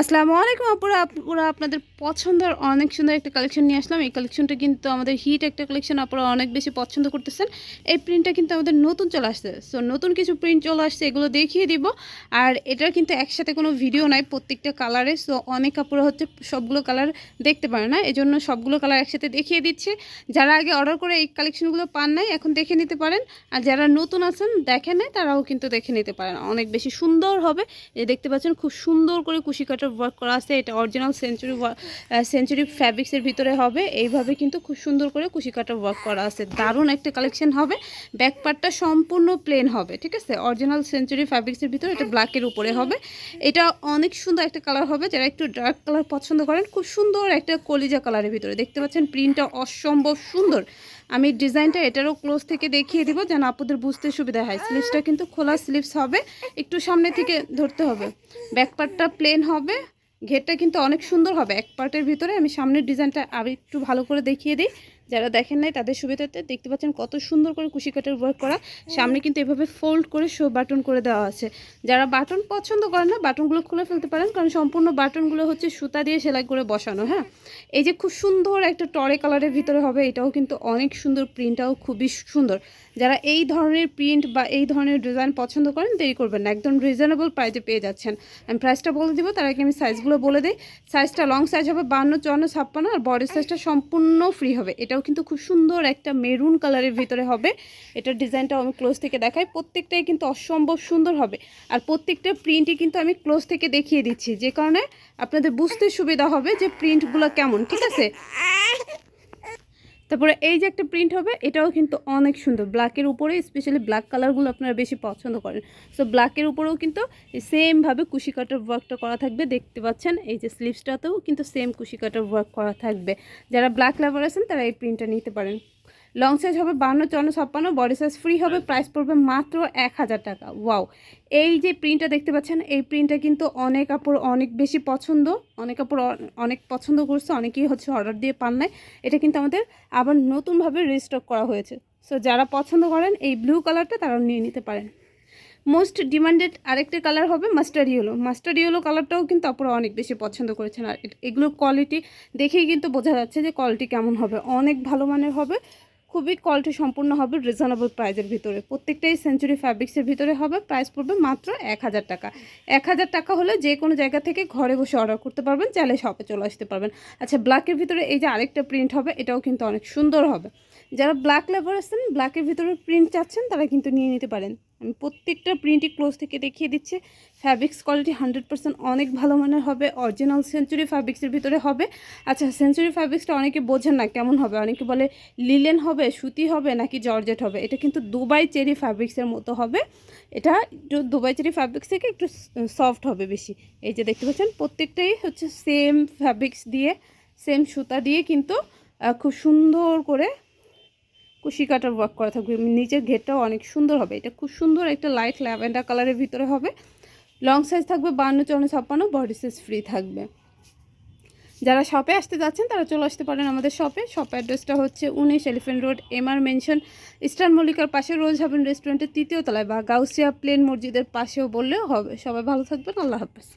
আসসালামু আলাইকুম আপুরা। আপুরা, আপনাদের পছন্দের অনেক সুন্দর একটা কালেকশন নিয়ে আসলাম। এই কালেকশনটা কিন্তু আমাদের হিট একটা কালেকশন আপনারা অনেক বেশি পছন্দ করতেছেন। এই প্রিন্টটা কিন্তু আমাদের নতুন চলে আসছে। সো নতুন কিছু প্রিন্ট চলে আসছে, এগুলো দেখিয়ে দিব। আর এটার কিন্তু একসাথে কোনো ভিডিও নাই প্রত্যেকটা কালারে সো অনেক কাপড় হচ্ছে সবগুলো কালার দেখতে পারে না। এই জন্য সবগুলো কালার একসাথে দেখিয়ে দিচ্ছে। যারা আগে অর্ডার করে এই কালেকশনগুলো পান নাই, এখন দেখে নিতে পারেন। আর যারা নতুন আছেন দেখে নাই, তারাও কিন্তু দেখে নিতে পারেন। অনেক বেশি সুন্দর হবে। দেখতে পাচ্ছেন, খুব সুন্দর করে কুশি কাটার ওয়ার্ক করা আছে, এটা অরিজিনাল সেঞ্চুরি সেঞ্চুরি ফ্যাব্রিক্সের ভিতরে হবে। এইভাবে কিন্তু খুব সুন্দর করে কুশি কাটার ওয়ার্ক করা আছে। দারুণ একটা কালেকশন হবে। ব্যাক পার্টটা সম্পূর্ণ প্লেন হবে, ঠিক আছে? অরিজিনাল সেঞ্চুরি ফ্যাব্রিক্সের ভিতরে এটা ব্ল্যাকের উপরে হবে। এটা অনেক সুন্দর একটা কালার হবে। যারা একটু ডার্ক কালার পছন্দ করেন, খুব সুন্দর একটা কলিজা কালারের ভিতরে। দেখতে পাচ্ছেন প্রিন্টটা অসম্ভব সুন্দর। আমি ডিজাইনটা এটারও ক্লোজ থেকে দেখিয়ে দিব যেন আপনাদের বুঝতে সুবিধা হয়। স্লিভসটা কিন্তু খোলা স্লিভস হবে। একটু সামনে থেকে ধরতে হবে। ব্যাক পার্টটা প্লেন হবে। ঘেরটা কিন্তু অনেক সুন্দর হবে। এক পার্টের ভিতরে আমি সামনের ডিজাইনটা আর একটু ভালো করে দেখিয়ে দিই। যারা দেখেন নাই, তাদের সুবিধাতে দেখতে পাচ্ছেন কত সুন্দর করে কুশি কাটের ওয়ার্ক করা। সামনে কিন্তু এভাবে ফোল্ড করে শো বাটন করে দেওয়া আছে। যারা বাটন পছন্দ করেন না বাটনগুলো খুলে ফেলতে পারেন, কারণ সম্পূর্ণ বাটনগুলো হচ্ছে সুতা দিয়ে সেলাই করে বসানো হ্যাঁ? এই যে খুব সুন্দর একটা টরে কালারের ভিতরে হবে, এটাও কিন্তু অনেক সুন্দর প্রিন্টটাও খুবই সুন্দর। যারা এই ধরনের প্রিন্ট বা এই ধরনের ডিজাইন পছন্দ করেন, দেরি করবেন না, একদম রিজনেবল প্রাইসে পেয়ে যাচ্ছেন। আমি প্রাইসটা বলে দিব, তার আগে আমি সাইজগুলো বলে দিই। সাইজটা লং সাইজ হবে বান্ন, চুয়ান্ন, ছাপ্পান্ন, আর বডি সাইজটা সম্পূর্ণ ফ্রি হবে। এটাও কিন্তু খুব সুন্দর একটা মেরুন কালারের ভিতরে হবে। এটার ডিজাইনটাও আমি ক্লোজ থেকে দেখাই। প্রত্যেকটাই কিন্তু অসম্ভব সুন্দর হবে। আর প্রত্যেকটা প্রিন্টই কিন্তু আমি ক্লোজ থেকে দেখিয়ে দিচ্ছি। যে কারণে আপনাদের বুঝতে সুবিধা হবে যে প্রিন্টগুলো কেমন, ঠিক আছে? তারপরে এই যে একটা প্রিন্ট হবে, এটাও কিন্তু অনেক সুন্দর। ব্ল্যাকের উপরে স্পেশালি ব্ল্যাক কালারগুলো আপনারা বেশি পছন্দ করেন। সো ব্ল্যাকের উপরেও কিন্তু সেমভাবে কুশি কাটার ওয়ার্কটা করা থাকবে। দেখতে পাচ্ছেন, এই যে স্লিভসটাতেও কিন্তু সেম কুশি কাটার ওয়ার্ক করা থাকবে। যারা ব্ল্যাক লাভার আছেন, তারা এই প্রিন্টটা নিতে পারেন। লং সাইজ হবে বান্ন চুয়ান্ন ছাপ্পান্ন বডি সাইজ ফ্রি হবে প্রাইস পড়বে মাত্র এক হাজার টাকা। ওয়াও এই যে প্রিন্টটা দেখতে পাচ্ছেন এই প্রিন্টটা কিন্তু অনেক কাপড় অনেক বেশি পছন্দ অনেক কাপড় অনেক পছন্দ করছে অনেকেই হচ্ছে অর্ডার দিয়ে পান নাই। এটা কিন্তু আমাদের আবার নতুনভাবে রিস্টক করা হয়েছে। সো যারা পছন্দ করেন এই ব্লু কালারটা তারা নিয়ে নিতে পারেন। মোস্ট ডিমান্ডেড আরেকটা কালার হবে মাস্টার ইয়েলো মাস্টার ইয়েলো কালারটাও কিন্তু আপনারা অনেক বেশি পছন্দ করেছেন। আর এগুলোর কোয়ালিটি দেখেই কিন্তু বোঝা যাচ্ছে যে কোয়ালিটি কেমন হবে। অনেক ভালো মানের হবে খুবই কোয়ালিটি সম্পূর্ণ হবে রিজনেবল প্রাইজের ভিতরে। প্রত্যেকটাই সেঞ্চুরি ফ্যাব্রিক্সের ভিতরে হবে প্রাইস পড়বে মাত্র এক হাজার টাকা। এক হাজার টাকা হলে যে কোনো জায়গা থেকে ঘরে বসে অর্ডার করতে পারবেন, চাইলে শপে চলে আসতে পারবেন। আচ্ছা ব্ল্যাকের ভিতরে এই যে আরেকটা প্রিন্ট হবে, এটাও কিন্তু অনেক সুন্দর হবে। যারা ব্ল্যাক লেভার আছেন ব্ল্যাকের ভিতরে প্রিন্ট চাচ্ছেন, তারা কিন্তু নিয়ে নিতে পারেন। আমি প্রত্যেকটা প্রিন্টই ক্লোজ থেকে দেখিয়ে দিচ্ছি। ফ্যাব্রিক্স কোয়ালিটি হান্ড্রেড পার্সেন্ট অনেক ভালো মানের হবে। অরিজিনাল সেঞ্চুরি ফ্যাব্রিক্সের ভিতরে হবে। আচ্ছা সেঞ্চুরি ফ্যাব্রিক্সটা অনেকে বোঝেন না কেমন হবে। অনেকে বলে লিলেন হবে, সুতি হবে, নাকি জর্জেট হবে। এটা কিন্তু দুবাই চেরি ফ্যাব্রিক্সের মতো হবে। এটা একটু দুবাই চেরি ফ্যাব্রিক্স থেকে একটু সফট হবে বেশি। এই যে দেখতে পাচ্ছেন, প্রত্যেকটাই হচ্ছে সেম ফ্যাব্রিক্স দিয়ে সেম সুতা দিয়ে কিন্তু খুব সুন্দর করে কুশি কাটার ওয়ার্ক করা থাকবে। নিচের ঘেরটাও অনেক সুন্দর হবে। এটা খুব সুন্দর একটা লাইট ল্যাভেন্ডার কালারের ভিতরে হবে। লং সাইজ থাকবে বান্ন চৌন্ন ছাপ্পান্ন বডি সাইজ ফ্রি থাকবে। যারা শপে আসতে যাচ্ছেন, তারা চলে আসতে পারেন আমাদের শপে শপ অ্যাড্রেসটা হচ্ছে উনিশ elephant road MR mansion eastern মল্লিকার পাশে রোজ হাবেন রেস্টুরেন্টের তৃতীয় তলায় বা গাউসিয়া প্লেন মসজিদের পাশেও বললেও হবে। সবাই ভালো থাকবেন, আল্লাহ হাফেজ।